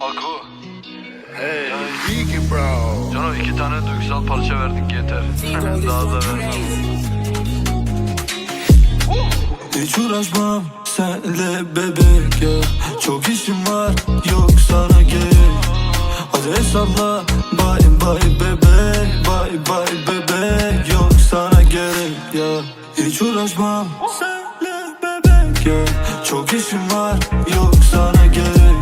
Haku. Hey, bro. Cano iki tane duygusal parça verdik yeter. Daha da vermem. Hiç uğraşmam senle bebek ya Çok işim var yok sana gerek Hadi hesapla bye bye bebek Bye bye bebek yok sana gerek ya Hiç uğraşmam ya Çok işim var yok sana gerek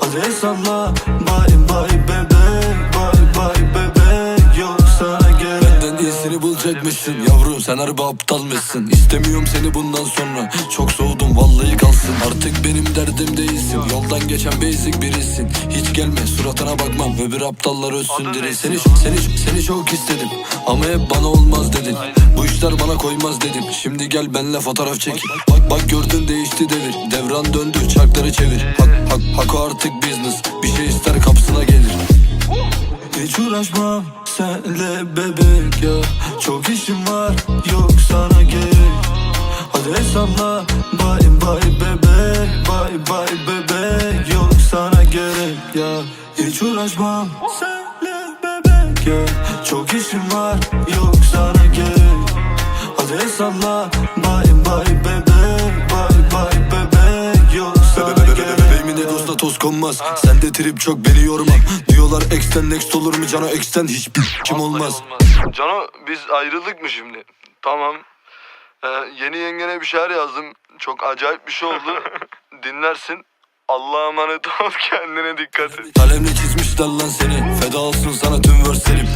Hadi hesapla bye bye bebek Bye bye bebek yok sana gerek Benden iyisini bulacakmışsın. Yavrum sen harbi aptalmışsın İstemiyorum seni bundan sonra. Çok soğudum vallahi kalsın. Artık benim derdim değilsin. Yoldan geçen basic birisin. Hiç gelme suratına bakmam. Öbür aptallar ölsün dire Seni, seni, seni çok istedim. Ama hep bana olmaz dedin. Bu işler bana koymaz dedim Şimdi gel benle fotoğraf çekin Bak bak. Gördün değişti devir Devran döndü çarkları çevir. Hak, hak, hak artık business. Bir şey ister kapısına gelir. Hiç uğraşmam senle bebek ya. Çok işim var yok sana gerek. Hadi hesapla. Bye bye bebek. Bye bye bebek. Yok sana gerek ya Hiç uğraşmam senle bebek ya Çok işim var yok sana gerek Hadi hesapla. Bye bye bebek Bye bye bebek. Yok sana gerek Bebeğimin egosuna toz konmaz. Sende trip çok beni yorma. Diyorlar ex'ten next olur mu? Cano ex'ten hiçbir kim olmaz. Cano biz ayrıldık mı şimdi? Tamam. Ee, yeni yengene bir şeyler yazdım. Çok acayip bir şey oldu. Dinlersin. Allah'a emanet ol kendine dikkat et. Kalemle çizmişler lan seni Feda olsun sana tüm verslerim